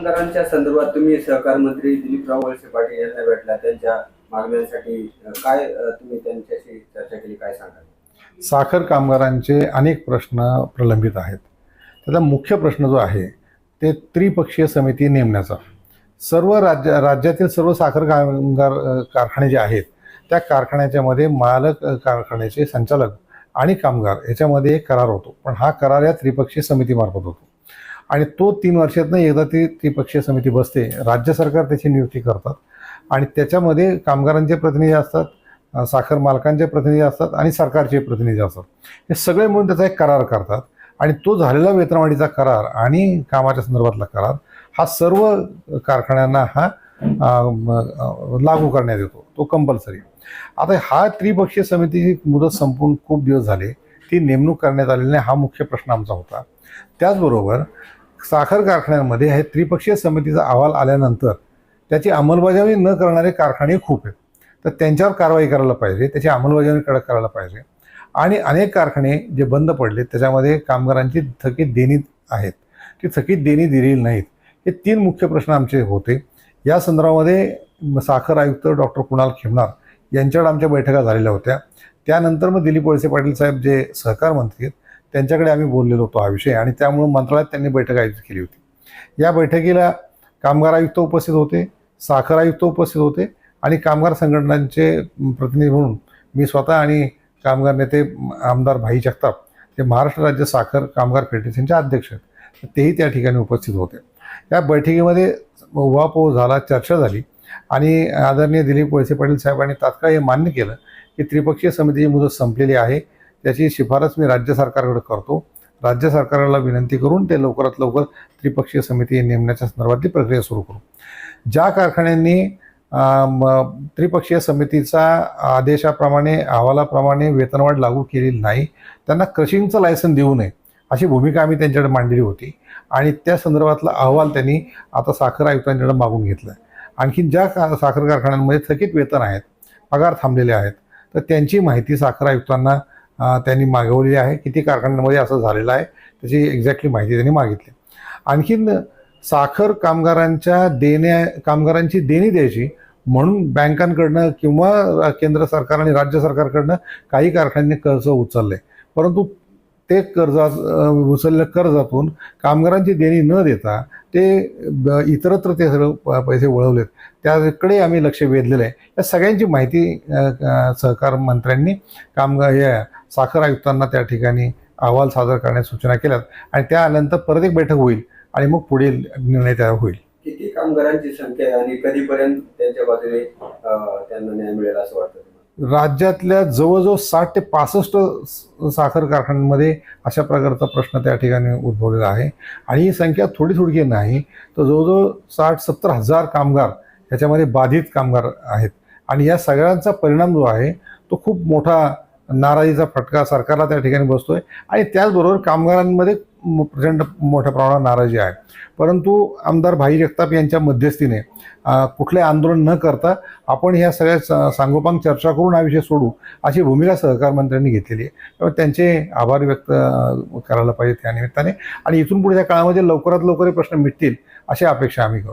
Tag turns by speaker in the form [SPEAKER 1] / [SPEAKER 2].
[SPEAKER 1] कामगारांच्या संदर्भात तुम्ही सहकार मंत्री दिलीपराव वळसे पाटील यांना भेटला त्यांच्या मागण्यांसाठी काय तुम्ही त्यांच्याशी चर्चा केली काय सांगाल?
[SPEAKER 2] साखर कामगारांचे अनेक प्रश्न प्रलंबित आहेत. त्याचा मुख्य प्रश्न जो आहे ते त्रिपक्षीय समिती नेमण्याचा. सर्व राज्य राज्यातील सर्व साखर कामगार कारखाने जे आहेत त्या कारखान्याच्यामध्ये मालक कारखान्याचे संचालक आणि कामगार याच्यामध्ये एक करार होतो. पण हा करार या त्रिपक्षीय समितीमार्फत होतो. आणि तो तीन वर्षातनं एकदा ती त्रिपक्षीय समिती बसते. राज्य सरकार त्याची नियुक्ती करतात. आणि त्याच्यामध्ये कामगारांचे प्रतिनिधी असतात साखर मालकांचे प्रतिनिधी असतात आणि सरकारचे प्रतिनिधी असतात. हे सगळे मिळून त्याचा एक करार करतात. आणि तो झालेला वेतनवाढीचा करार आणि कामाच्या संदर्भातला करार हा सर्व कारखान्यांना हा लागू करण्यात येतो. तो कंपल्सरी आता हा त्रिपक्षीय समितीची मुदत संपून खूप दिवस झाले. ती नेमणूक करण्यात आलेली नाही हा मुख्य प्रश्न आमचा होता. त्याचबरोबर साखर कारखान्यांमध्ये हे त्रिपक्षीय समितीचा अहवाल आल्यानंतर त्याची अंमलबजावणी न करणारे कारखाने खूप आहेत. तर त्यांच्यावर कारवाई करायला पाहिजे त्याची अंमलबजावणी कडक करायला पाहिजे. आणि अनेक कारखाने जे बंद पडले त्याच्यामध्ये कामगारांची थकीत देणी आहेत. ती थकीत देणी दिलेली नाहीत. हे तीन मुख्य प्रश्न आमचे होते. या संदर्भामध्ये साखर आयुक्त डॉक्टर कुणाल खेमनार यांच्याकडे आमच्या बैठका झालेल्या होत्या. त्यानंतर मग दिलीप वळसे पाटील साहेब जे सहकार मंत्री आहेत त्यांच्याकडे आम्ही बोललेलो होतो हा विषय आणि त्यामुळे मंत्रालयात त्यांनी बैठक आयोजित केली होती. या बैठकीला कामगार आयुक्त उपस्थित होते साखर आयुक्त उपस्थित होते आणि कामगार संघटनांचे प्रतिनिधी म्हणून मी स्वतः आणि कामगार नेते आमदार भाई जगताप ते महाराष्ट्र राज्य साखर कामगार फेडरेशनचे अध्यक्ष आहेत तेही त्या ठिकाणी उपस्थित होते. या बैठकीमध्ये उहापोह झाला चर्चा झाली आणि आदरणीय दिलीप वळसे पाटील साहेबांनी तात्काळ हे मान्य केलं की त्रिपक्षीय समितीची मुदत संपलेली आहे. त्याची शिफारस मी राज्य सरकारकडे करतो. राज्य सरकारला विनंती करून ते लवकरात लवकर त्रिपक्षीय समिती नेमण्याच्या संदर्भातली प्रक्रिया सुरू करू. ज्या कारखान्यांनी त्रिपक्षीय समितीचा आदेशाप्रमाणे अहवालाप्रमाणे वेतनवाढ लागू केलेली नाही त्यांना क्रशिंगचं लायसन देऊ नये अशी भूमिका आम्ही त्यांच्याकडे मांडलेली होती. आणि त्या संदर्भातला अहवाल त्यांनी आता साखर आयुक्तांच्याकडे मागून घेतला आहे आणखी ज्या का साखर कारखान्यांमध्ये थकीत वेतन आहेत पगार थांबलेले आहेत तर त्यांची माहिती साखर आयुक्तांना त्यांनी मागवलेली आहे. किती कारखान्यांमध्ये असं झालेलं आहे त्याची एक्झॅक्टली माहिती त्यांनी मागितली. आणखीन साखर कामगारांच्या देण्या कामगारांची देणी द्यायची म्हणून बँकांकडनं किंवा केंद्र सरकार आणि राज्य सरकारकडनं काही कारखान्यांनी कर्ज उचलले. परंतु ते कर्जा उचललेल्या कर्जातून कामगारांची देणी न देता ते ब- इतरत्र ते सगळं प- पैसे वळवलेत. त्याकडे आम्ही लक्ष वेधलेलं आहे. या सगळ्यांची माहिती सहकार मंत्र्यांनी कामगार या साखर आयुक्तांना त्या ठिकाणी अहवाल सादर करण्यास सूचना केल्यात आणि त्यानंतर परत एक बैठक होईल आणि मग पुढील निर्णय त्यावर होईल.
[SPEAKER 1] किती कामगारांची संख्या आहे आणि कधीपर्यंत त्यांच्या बाजूने त्यांना न्याय मिळेल असं वाटतं
[SPEAKER 2] राज्यातल्या जवळजवळ साठ ते पासष्ट साखर कारखान्यांमध्ये अशा प्रकारचा प्रश्न त्या ठिकाणी उद्भवलेला आहे. आणि ही संख्या थोडी थोडी नाही तर जवळजवळ साठ सत्तर हजार कामगार ह्याच्यामध्ये बाधित कामगार आहेत. आणि या सगळ्यांचा परिणाम जो आहे तो खूप मोठा नाराजीचा फटका सरकारला त्या ठिकाणी बसतोय. आणि त्याचबरोबर कामगारांमध्ये प्रचंड मोठ्या प्रमाणात नाराजी आहे. परंतु आमदार भाई जगताप यांच्या मध्यस्थीने कुठले आंदोलन न करता आपण ह्या सगळ्या सांगोपांग चर्चा करून हा विषय सोडू अशी भूमिका सहकार मंत्र्यांनी घेतलेली आहे. त्यामुळे त्यांचे आभार व्यक्त करायला पाहिजे त्या निमित्ताने. आणि इथून पुढच्या काळामध्ये लवकरात लवकर हे प्रश्न मिटतील अशी अपेक्षा आम्ही करू